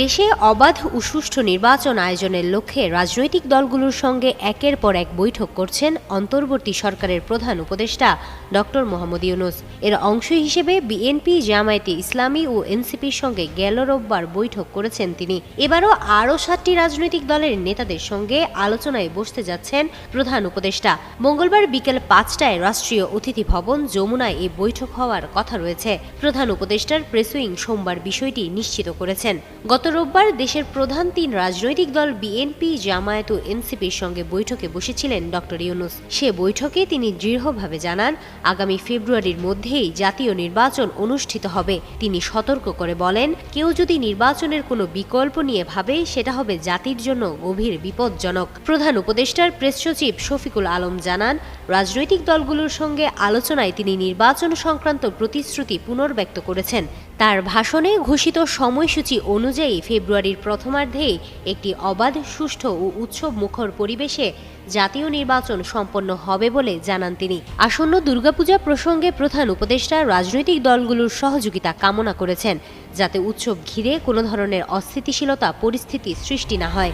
দেশে অবাধ ও সুষ্ঠু নির্বাচন আয়োজনের লক্ষ্যে রাজনৈতিক দলগুলোর সঙ্গে একের পর এক বৈঠক করছেন অন্তর্বর্তী সরকারের প্রধান উপদেষ্টা ডক্টর মোহাম্মদ ইউনুস। এর অংশ হিসেবে বিএনপি, জামায়াতে ইসলামী ও এনসিপির সঙ্গে গেল রোববার বৈঠক করেছেন তিনি। এবারও আরও সাতটি রাজনৈতিক দলের নেতাদের সঙ্গে আলোচনায় বসতে যাচ্ছেন প্রধান উপদেষ্টা। মঙ্গলবার বিকেল পাঁচটায় রাষ্ট্রীয় অতিথি ভবন যমুনায় এই বৈঠক হওয়ার কথা রয়েছে। প্রধান উপদেষ্টার প্রেসুইং সোমবার বিষয়টি নিশ্চিত করেছেন। গত রোববার দেশের প্রধান তিন রাজনৈতিক দল বিএনপি জামায়াত ও এনসিপির সঙ্গে বৈঠকে বসেছিলেন ডক্টর ইউনুস। সে বৈঠকে তিনি দৃঢ়ভাবে জানান, আগামী ফেব্রুয়ারির মধ্যেই জাতীয় নির্বাচন অনুষ্ঠিত হবে। তিনি সতর্ক করে বলেন, কেউ যদি নির্বাচনের কোনো বিকল্প নিয়ে ভাবে, সেটা হবে জাতির জন্য গভীর বিপজ্জনক। প্রধান উপদেষ্টার প্রেস সচিব শফিকুল আলম জানান, রাজনৈতিক দলগুলোর সঙ্গে আলোচনায় তিনি নির্বাচন সংক্রান্ত প্রতিশ্রুতি পুনর্ব্যক্ত করেছেন। তার ভাষণে ঘোষিত সময়সূচি অনুযায়ী ফেব্রুয়ারির প্রথমার্ধেই একটি অবাধ, সুষ্ঠু ও উৎসব মুখর পরিবেশে জাতীয় নির্বাচন সম্পন্ন হবে বলে জানান তিনি। আসন্ন দুর্গাপূজা প্রসঙ্গে প্রধান উপদেষ্টা রাজনৈতিক দলগুলোর সহযোগিতা কামনা করেছেন, যাতে উৎসব ঘিরে কোনো ধরনের অস্থিতিশীলতা, পরিস্থিতি সৃষ্টি না হয়।